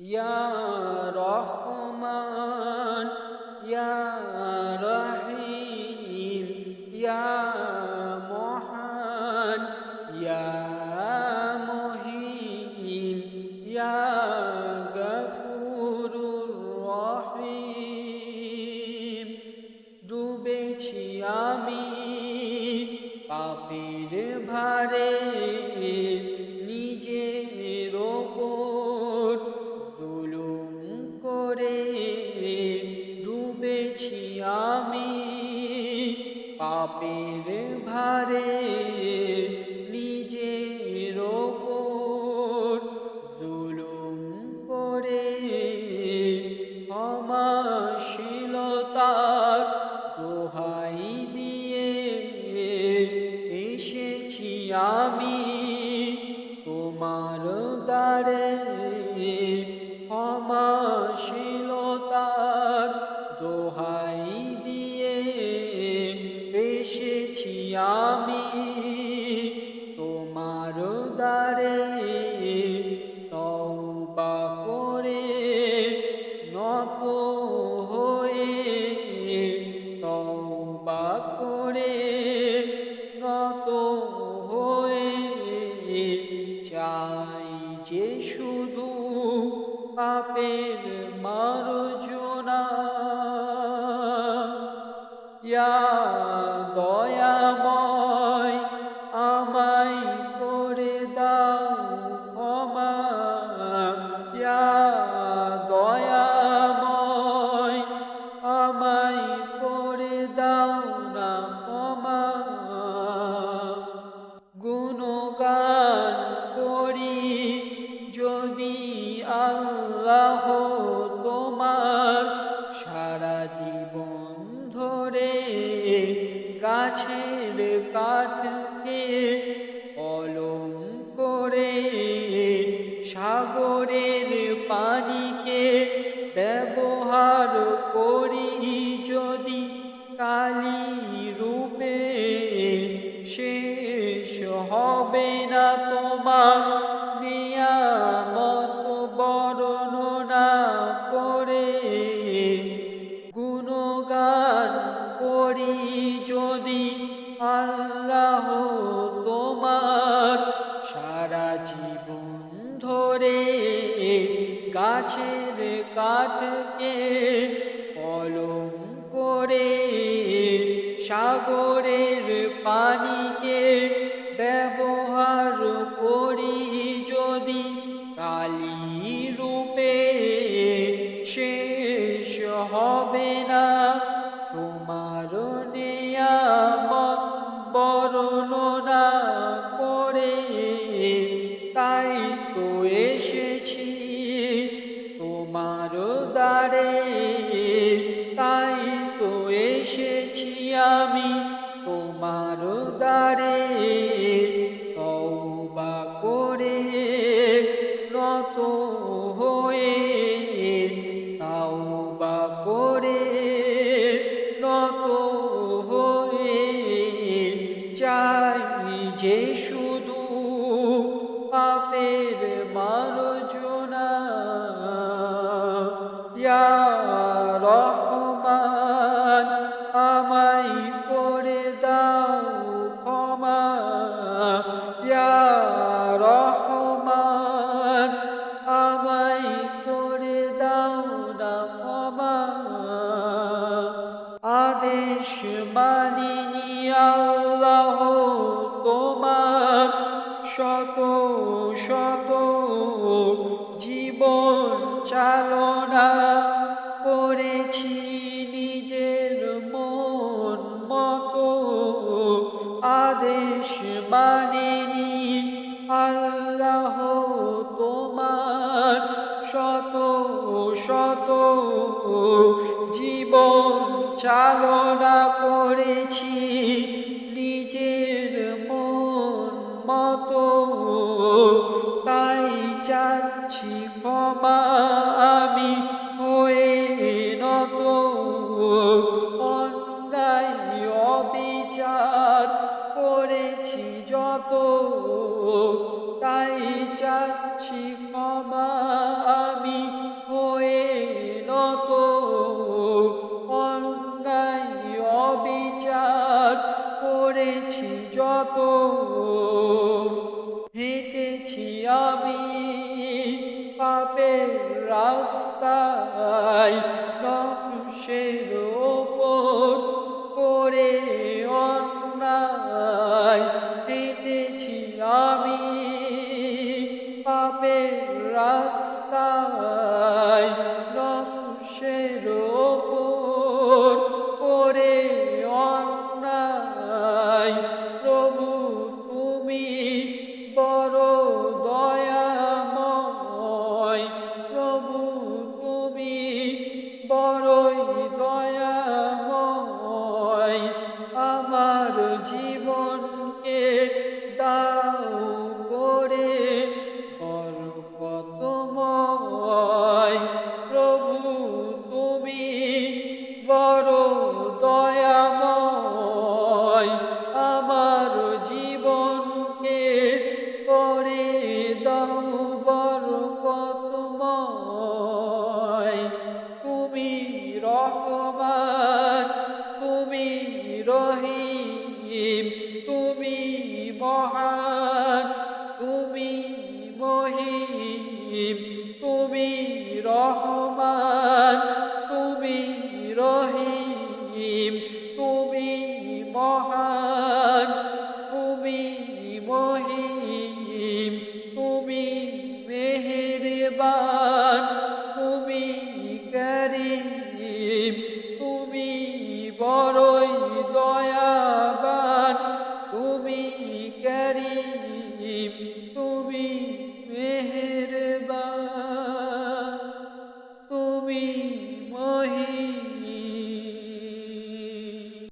ইয়া রহমান ইয়া দয়াময় আমায় করে দাও ক্ষমা। ইয়া দয়াময় আমায় করে দাও ক্ষমা। গুণগান করি যদি আল্লাহ কাঠকে কলম করে সাগরের পানিকে ব্যবহার করি যদি কালি রূপে শেষ হবে না তোমার গাছের কাঠকে কলম করে সাগরের পানিকে রহমান, আমায় করে দাও ক্ষমা। ইয়া রহমান, আমায় করে দাও না ক্ষমা। আদেশ মানিনি আল্লাহ তোমার। শত শত জীবন চালনা আল্লাহ তোমার শত শত জীবন চালনা করেছি নিজের মন মতো। তাই চাচ্ছি ক্ষমা, আমি হয়ে নত। অন্যায় অবিচার করেছি যত তাই চাচ্ছি ক্ষমা আমি হয়ে নত অন্যায় অবিচার করেছি যত। morri.